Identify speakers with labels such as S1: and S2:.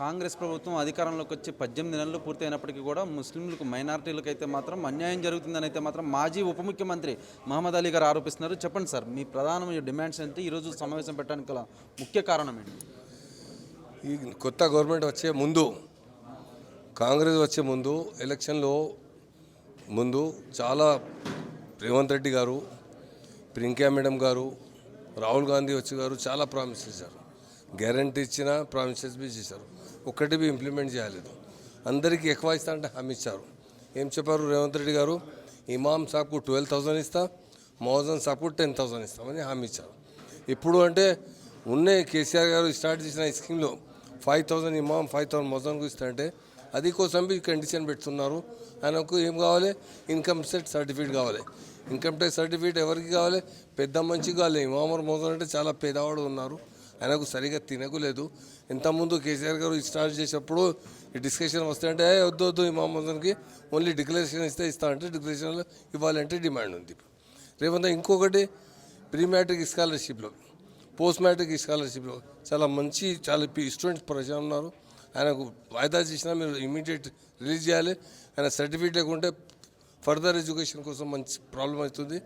S1: కాంగ్రెస్ ప్రభుత్వం అధికారంలోకి వచ్చి పద్దెనిమిది నెలలు పూర్తయినప్పటికీ కూడా ముస్లింలకు మైనారిటీలకు అయితే మాత్రం అన్యాయం జరుగుతుందని అయితే మాత్రం మాజీ ఉప ముఖ్యమంత్రి మహమ్మద్ అలీ గారు ఆరోపిస్తున్నారు. చెప్పండి సార్ మీ ప్రధానమైన డిమాండ్స్ ఏంటి? ఈరోజు సమావేశం పెట్టడానికి గల ముఖ్య కారణం ఏంటి?
S2: ఈ కొత్త గవర్నమెంట్ వచ్చే ముందు కాంగ్రెస్ వచ్చే ముందు ఎలక్షన్లో ముందు చాలా రేవంత్ రెడ్డి గారు ప్రింకా మేడం గారు రాహుల్ గాంధీ వచ్చి గారు చాలా ప్రామిస్ చేశారు. గ్యారంటీ ఇచ్చిన ప్రామిసెస్ బి చేశారు. ఒక్కటి బి ఇంప్లిమెంట్ చేయలేదు. అందరికీ ఎక్కువ ఇస్తా అంటే హామీ ఇచ్చారు. ఏం చెప్పారు రేవంత్ రెడ్డి గారు? ఇమాం సాబ్కు ట్వెల్వ్ థౌసండ్ ఇస్తా మోజన్ సాబ్కు టెన్ థౌసండ్ ఇస్తామని హామీ ఇచ్చారు. ఇప్పుడు అంటే ఉన్నే కేసీఆర్ గారు స్టార్ట్ చేసిన ఈ స్కీమ్లో ఫైవ్ థౌసండ్ ఇమాం ఫైవ్ థౌసండ్ మొజన్కు ఇస్తా అంటే అది కోసం బి కండిషన్ పెడుతున్నారు. ఆయనకు ఏం కావాలి? ఇన్కమ్ సెట్ సర్టిఫికేట్ కావాలి. ఇన్కమ్ ట్యాక్స్ సర్టిఫికేట్ ఎవరికి కావాలి? పెద్ద మంచికి కావాలి. ఇమామర్ మోజన్ అంటే చాలా పేదవాడు ఉన్నారు. ఆయనకు సరిగా తినకులేదు. ఇంతకుముందు కేసీఆర్ గారు స్టార్ట్ చేసేటప్పుడు ఈ డిస్కషన్ వస్తాయంటే వద్దు వద్దు ఈ మోజన్కి ఓన్లీ డిక్లరేషన్ ఇస్తే ఇస్తా అంటే డిక్లరేషన్లో ఇవ్వాలంటే డిమాండ్ ఉంది రేపంతా ఇంకొకటి ప్రీ మ్యాట్రిక్ స్కాలర్షిప్లో పోస్ట్ మ్యాట్రిక్ స్కాలర్షిప్లో. చాలా మంచి చాలా స్టూడెంట్స్ ప్రజలు ఉన్నారు. ఆయనకు వాయిదా చేసినా మీరు ఇమీడియట్ రిలీజ్ చేయాలి. ఆయన సర్టిఫికేట్ లేకుంటే ఫర్దర్ ఎడ్యుకేషన్ కోసం మంచి ప్రాబ్లం అవుతుంది.